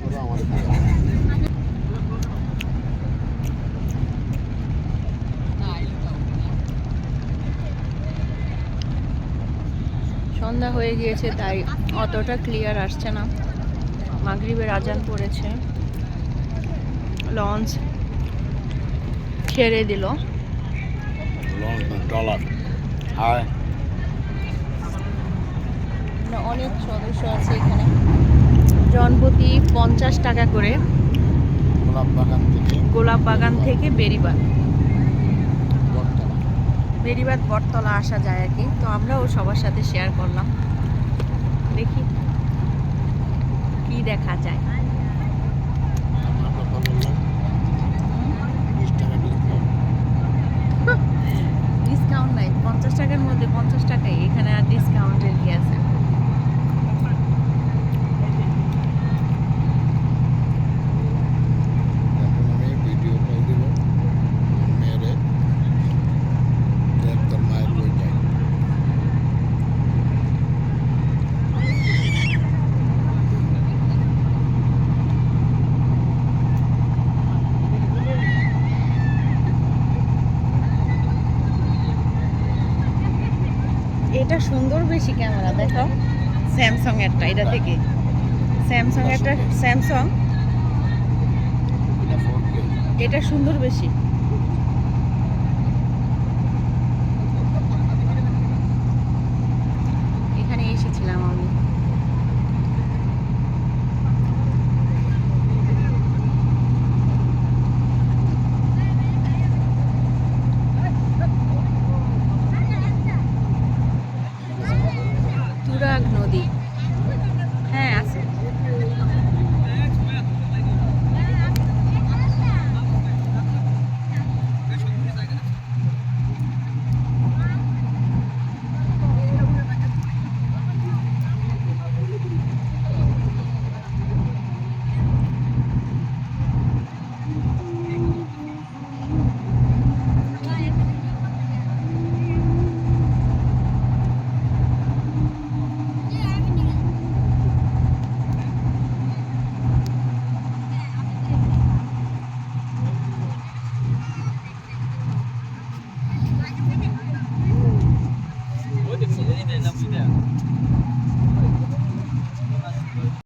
করো সন্ধ্যা হয়ে গিয়েছে তাই অতটা ক্লিয়ার আসছে না। মাগরিবের আজান পড়েছে। লঞ্চ ছেড়ে দিল। অনেক সদস্য আছে এখানে। জনপ্রতি পঞ্চাশ টাকা করে গোলাপ বাগান থেকে। গোলাপ বাগান থেকে বেরিবাদ বটতলা। বেরিবাদ বটতলা আসা যায় আর কি। তো আমরাও সবার সাথে শেয়ার করলাম। দেখি কি দেখা যায় আমরা কথা বললাম বিশ টাকা ডিসকাউন্ট ডিসকাউন্ট নাই পঞ্চাশ টাকার মধ্যে পঞ্চাশ টাকাই এখানে আর ডিসকাউন্টের কি আছে এখন আমি ভিডিও কল দিব আমার মেয়েরে দেখ তোর মায়ের বই যাই এটা সুন্দর বেশি ক্যামেরা দেখো। স্যামসং এরটা এটা থেকে। স্যামসং এরটা স্যামসাং এটা সুন্দর বেশি।